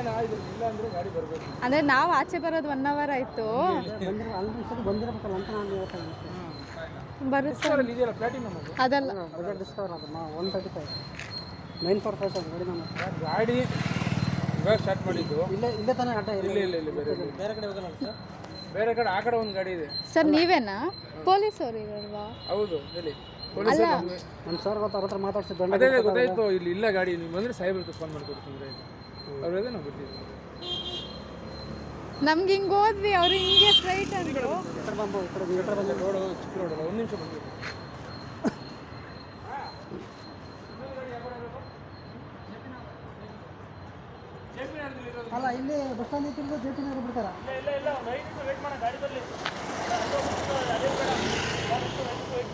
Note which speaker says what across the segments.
Speaker 1: ಅಂದ್ರೆ ಗಾಡಿ ಬರಬೇಕು.
Speaker 2: ಅಂದರೆ ನಾವು ಆಚೆ ಬರೋದು ಒನ್ ಅವರ್ ಆಯ್ತು. ಬರುತ್ತೆ. ಅದಲ್ಲ.
Speaker 3: ನೈನ್ ಫೋರ್ ಫೈವ್ ಸರ್ ಗಾಡಿ ನಮ್ಮ
Speaker 1: ಗಾಡಿ ಇವಾಗ ಸ್ಟಾರ್ಟ್ ಮಾಡಿದ್ದು.
Speaker 3: ಇಲ್ಲೇ ಇಲ್ಲೇ ತಾನೇ ಆಟ
Speaker 1: ಇಲ್ಲ ಇಲ್ಲ ಇಲ್ಲ ಬೇರೆ
Speaker 3: ಬೇರೆ ಕಡೆ ಹೋಗಲ್ಲ ಸರ್?
Speaker 1: ಬೇರೆ ಕಡೆ ಆ ಕಡೆ ಒಂದು ಗಾಡಿ ಇದೆ.
Speaker 2: ಸರ್ ನೀವೇನಾ? ಪೊಲೀಸ್ ಅವರು ಇರಲ್ವಾ?
Speaker 1: ಹೌದು ಹೇಳಿ. ಪೊಲೀಸ್
Speaker 3: ನಮ್ಮ ಸರ್ ಗೊತ್ತಾಗ ಅವ್ರ ಹತ್ರ ಮಾತಾಡ್ಸಿ ದಂಡ
Speaker 1: ಅದೇ ಅದೇ ಗೊತ್ತಾಯ್ತು. ಇಲ್ಲಿ ಇಲ್ಲ ಗಾಡಿ. ನೀವು ಬಂದ್ರೆ ಸಾಹೇಬ್ರಿಗೆ ಫೋನ್ ಮಾಡ್ಕೊಡ್ತೀನಿ ಅವ್ರು ಅದೇ ನಾವು
Speaker 2: ನಮ್ಗೆ ಹಿಂಗೆ ಹೋದ್ವಿ ಅವ್ರು ಹಿಂಗೆ ಸ್ಟ್ರೈಟ್ ಅಂದರು
Speaker 3: ಕಡೆ ಬಂದು
Speaker 1: ರೋಡು ಚಿಕ್ಕ ರೋಡ್ ಅಲ್ಲ ಒಂದು ನಿಮಿಷ ಬಂದಿದೆ
Speaker 3: ಅಲ್ಲ ಇಲ್ಲಿ ಬಸ್ ಸ್ಟ್ಯಾಂಡ್ ಇಟ್ಟಿದ್ದು ಜೆ ಪಿ ನಗರ ಬಿಡ್ತಾರ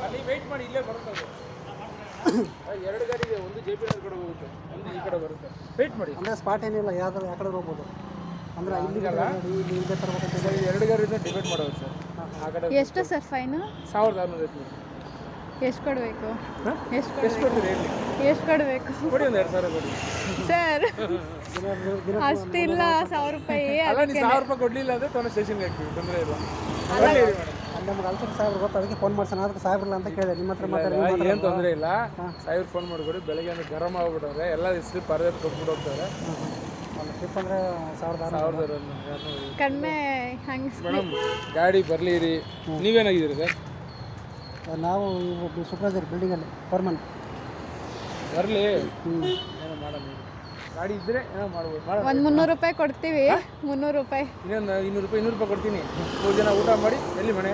Speaker 1: ಅಲ್ಲಿ ವೆಯ್ಟ್ ಮಾಡಿ ಇಲ್ಲೇ ಬರುತ್ತೆ ಎರಡು ಗಾಡಿ ಇದೆ ಒಂದು ಜೆ ಪಿ ನಗರ ಕಡೆ ಹೋಗುತ್ತೆ. ಒಂದು ಈ ಕಡೆ ಬರುತ್ತೆ. ವೇಟ್ ಮಾಡಿ.
Speaker 3: ಅಂದರೆ ಸ್ಪಾಟ್ ಏನಿಲ್ಲ ಯಾವ್ದಾದ್ರು ಆ ಕಡೆ ಹೋಗ್ಬೋದು. ಅಂದ್ರೆ ಇಲ್ಲಿ ಇಲ್ಲೇ ತರ್ಬೇಕಂತ
Speaker 1: ಎರಡು ಗಾಡಿ ಡಿಬೇಟ್ ಮಾಡೋದು ಸರ್. ಆ ಕಡೆ
Speaker 2: ಎಷ್ಟು ಸರ್ ಫೈನು
Speaker 1: ಸಾವಿರದ ಆರುನೂರ ಐದು
Speaker 2: ಎಷ್ಟು ಕೊಡಬೇಕು? ಎಷ್ಟು
Speaker 1: ಎಷ್ಟು
Speaker 2: ಎಷ್ಟು ಕೊಡಬೇಕು?
Speaker 1: ಕೊಡಿ ಒಂದು ಎರಡು ಸಾವಿರ ಕೊಡಿ.
Speaker 2: ಸರ್ ಅಷ್ಟಿಲ್ಲ ಸಾವಿರ ರೂಪಾಯಿ
Speaker 1: ಅಲ್ಲ ನೀವು ಸಾವಿರ ರೂಪಾಯಿ ಕೊಡಲಿಲ್ಲ ಅಂದರೆ ತೊಗೊಂಡು ಸ್ಟೇಷನ್ಗೆ ಹಾಕ್ತೀವಿ. ತೊಂದರೆ ಇಲ್ಲ.
Speaker 3: ನಮ್ಗೆ ಅಲ್ಸರ್ ಸಾಹೇಬ್ರು ಗೊತ್ತು ಅದಕ್ಕೆ ಫೋನ್ ಮಾಡ್ಸೋಣ. ಅದಕ್ಕೆ ಸಾಹೇಬ್ರಲ್ಲ ಅಂತ ಕೇಳಿದೆ. ನಿಮ್ಮ ಹತ್ರ ಮಾತಾಡಿ
Speaker 1: ಏನು ತೊಂದರೆ ಇಲ್ಲ. ಸಾಹೇಬ್ರು ಫೋನ್ ಮಾಡ್ಬಿಡಿ ಬೆಳಗ್ಗೆ ಅಂದ್ರೆ ಗರಂ ಆಗ್ಬಿಟ್ಟವ್ರೆ. ಎಲ್ಲ ಸ್ಲಿಪ್ ಪರದೆ ಕೊಟ್ಬಿಟ್ಟು ಹೋಗ್ತಾರೆ.
Speaker 3: ಒಂದು ಟ್ರಿಪ್ ಅಂದರೆ ಸಾವಿರದ ಆರು
Speaker 1: ಸಾವಿರದ
Speaker 2: ಕಡಿಮೆ ಹಂಗೆ
Speaker 1: ಮೇಡಮ್ ಗಾಡಿ ಬರಲಿ ರೀ ನೀವೇನಾಗಿದ್ದೀರಿ ಸರ್?
Speaker 3: ನಾವು ಸೂಪರ್ವೈಸರ್ ಬಿಲ್ಡಿಂಗಲ್ಲಿ ಫೋರ್ಮನ್
Speaker 1: ಬರಲಿ.
Speaker 3: ಹ್ಞೂ
Speaker 1: ಏನೋ ಮಾಡೋಣ. ಗಾಡಿ ಇದ್ರೆ ಏನೋ ಮಾಡ್ಬೋದು. ಮಾಡೋಣ
Speaker 2: ಒಂದು ಮುನ್ನೂರು ರೂಪಾಯಿ ಕೊಡ್ತೀವಿ. ಮುನ್ನೂರು ರೂಪಾಯಿ.
Speaker 1: ಇನ್ನೊಂದು ಇನ್ನೂರು ರೂಪಾಯಿ ಇನ್ನೂರು ರೂಪಾಯಿ ಕೊಡ್ತೀನಿ. ಮೂರು ಜನ ಊಟ ಮಾಡಿ ಎಲ್ಲಿ ಮನೆ?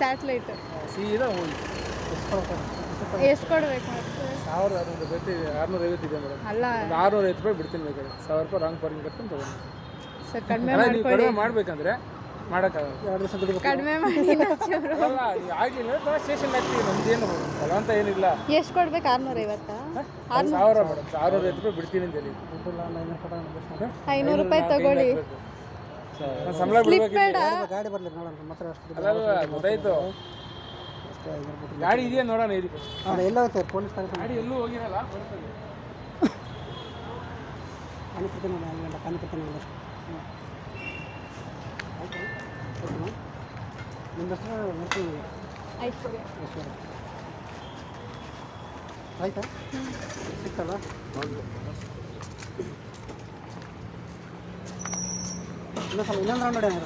Speaker 2: ಸ್ಯಾಟ್ಲೈಟ್.
Speaker 1: ಸೀದಾ ಹೋಗಿ.
Speaker 2: ಎಷ್ಟು ಕೊಡ್ಬೇಕು ಮತ್ತೆ?
Speaker 1: ಸಾವಿರದ ಆರುನೂರ ಐವತ್ತು ಇದೆ ಆರುನೂರ ಐವತ್ತಿದೆ ಮೇಡಮ್.
Speaker 2: ಅಲ್ಲ.
Speaker 1: ಒಂದು ಆರುನೂರ ಐವತ್ತು ರೂಪಾಯಿ ಬಿಡ್ತೀನಿ ಬೇಕಾದ್ರೆ ಸಾವಿರ ರೂಪಾಯಿ ರಾಂಗ್ ಪಾರ್ಕಿಂಗ್ ಕಟ್ಕೊಂಡು ತೊಗೊಂಡು.
Speaker 2: ಸರ್ ಕಡಿಮೆ
Speaker 1: ಅಲ್ಲ ನೀವು
Speaker 2: ಮಾಡ್ಕೊಡಿ.
Speaker 1: ಕಡಿಮೆ ಮಾಡ್ಬೇಕಂದ್ರೆ ಮಾಡೋಕ್ಕಾಗಲ್ಲ.
Speaker 3: ಎರಡು ದಿವಸ ದುಡಿಬೇಕು
Speaker 2: ಕಡಿಮೆ ಮಾಡಿ
Speaker 1: ಅಲ್ಲ ಸ್ಟೇಷನ್ ಹಾಕ್ತೀವಿ ನಮ್ದೇನು ಬಲವಂತ ಏನಿಲ್ಲ.
Speaker 2: ಎಷ್ಟು ಕೊಡ್ಬೇಕು? ಆರ್ನೂರ ಐವತ್ತಾ?
Speaker 1: ಒಂದ್ ಸಾವಿರ ಮೇಡಮ್ ಸಾವಿರ ಐವತ್ತು ರೂಪಾಯಿ ಬಿಡ್ತೀನಿ ಅಂತ ಹೇಳಿ
Speaker 3: ದುಡ್ಡಿಲ್ಲ ಐನೂರು ಕೊಡೋಣ
Speaker 2: ಐನೂರು ರೂಪಾಯಿ ತಗೊಳ್ಳಿ.
Speaker 1: ನಾನು ಸಂಬಳ ಬಿಡ್ಬೇಕು
Speaker 2: ಬೇಡ.
Speaker 3: ಗಾಡಿ ಬರಲಿ ನೋಡೋಣ ಮಾತ್ರ ಅಷ್ಟು ದುಡ್ಡು
Speaker 1: ಅಲ್ಲ ಗೊತ್ತಾಯ್ತು.
Speaker 3: ಅಷ್ಟೇ
Speaker 1: ಗಾಡಿ ಇದೆಯಾ ನೋಡೋಣ ಇರಿ
Speaker 3: ಅಲ್ಲ ಎಲ್ಲ ಹೋಗ್ತಾರೆ ಪೊಲೀಸ್
Speaker 1: ಗಾಡಿ ಎಲ್ಲೂ ಹೋಗಿರಲ್ಲ ಬರ್ತದೆ
Speaker 3: ನಾನು ಅಲ್ಲಿ ನಾನು ಓಕೆನಾ ನಿಮ್ಮ ಹೆಸರು ನೋಡ್ತೀನಿ
Speaker 2: ಐಶ್ವರ್ಯ
Speaker 3: ಈಶ್ವರ ಆಯ್ತಾ? ಸಿಕ್ತಲ್ಲ? ಇನ್ನೊಂದು ಇನ್ನೊಂದು ರೌಂಡ್ ಹೊಡೆಯೋಣ